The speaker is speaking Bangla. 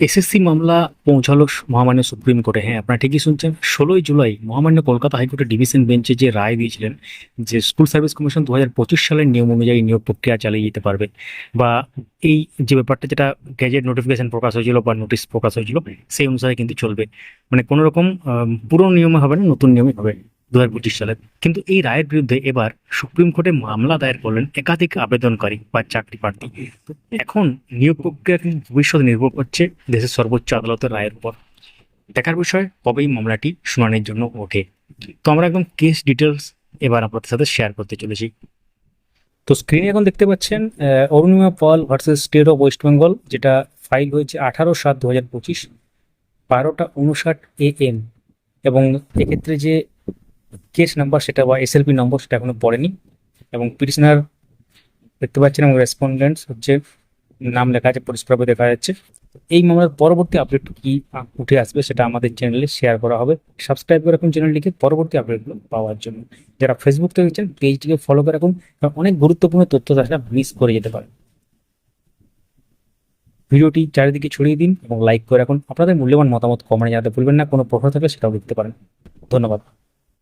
এসএসসি মামলা পৌঁছালো মহামান্য সুপ্রিম কোর্টে। হ্যাঁ আপনারা ঠিকই শুনছেন ষোলোই জুলাই মহামান্য কলকাতা হাইকোর্টের ডিভিশন বেঞ্চে যে রায় দিয়েছিলেন যে স্কুল সার্ভিস কমিশন দু হাজার পঁচিশ সালের নিয়ম অনুযায়ী নিয়োগ প্রক্রিয়া চালিয়ে যেতে পারবে বা এই যে ব্যাপারটা যেটা গ্যাজেট নোটিফিকেশন প্রকাশ হয়েছিল বা নোটিশ প্রকাশ হয়েছিল সেই অনুসারে কিন্তু চলবে। মানে কোনো রকম আহ, পুরনো নিয়মে হবে না নতুন নিয়মে হবে। দু হাজার পঁচিশ সালে। কিন্তু এই রায়ের বিরুদ্ধে এবার সুপ্রিম কোর্টে মামলা দায়ের করলেন একাধিক আবেদনকারী বা চাকরি প্রার্থী। এখন নিয়োগ প্রক্রিয়া কিন্তু ভবিষ্যৎ নির্ভর করছে দেশের সর্বোচ্চ আদালতের রায়ের উপর। দেখার বিষয়, কবেই মামলাটি শুনানির জন্য ওঠে? তো আমরা একদম কেস ডিটেলস এবার আপনাদের সাথে শেয়ার করতে চলেছি। তো স্ক্রিনে এখন দেখতে পাচ্ছেন Arunima Paul versus state of West Bengal যেটা ফাইল হয়েছে আঠারো সাত দু হাজার পঁচিশ, বারোটা উনষাট এ এম এবং এক্ষেত্রে যে কেস নাম্বার সেটা বা এসএলপি নম্বর সেটা এখনও পড়েনি। এবং পিটিশনার দেখতে পাচ্ছেন এবং রেসপন্ডেন্টস হচ্ছে, নাম লেখা আছে পরিষ্কারভাবে দেখা যাচ্ছে। এই মামলার পরবর্তী আপডেট কি উঠে আসবে সেটা আমাদের চ্যানেলে শেয়ার করা হবে। সাবস্ক্রাইব করে রাখুন চ্যানেলটিকে পরবর্তী আপডেটগুলো পাওয়ার জন্য। যারা ফেসবুক থেকে দেখছেন পেজটিকে ফলো করে রাখুন অনেক গুরুত্বপূর্ণ তথ্য তাছাড়া মিস করে যেতে পারে। ভিডিওটি চারিদিকে ছড়িয়ে দিন এবং লাইক করে রাখুন। আপনাদের মূল্যবান মতামত কমেন্টে জানাতে ভুলবেন না, কোনো প্রশ্ন থাকলে সেটাও লিখতে পারেন। ধন্যবাদ।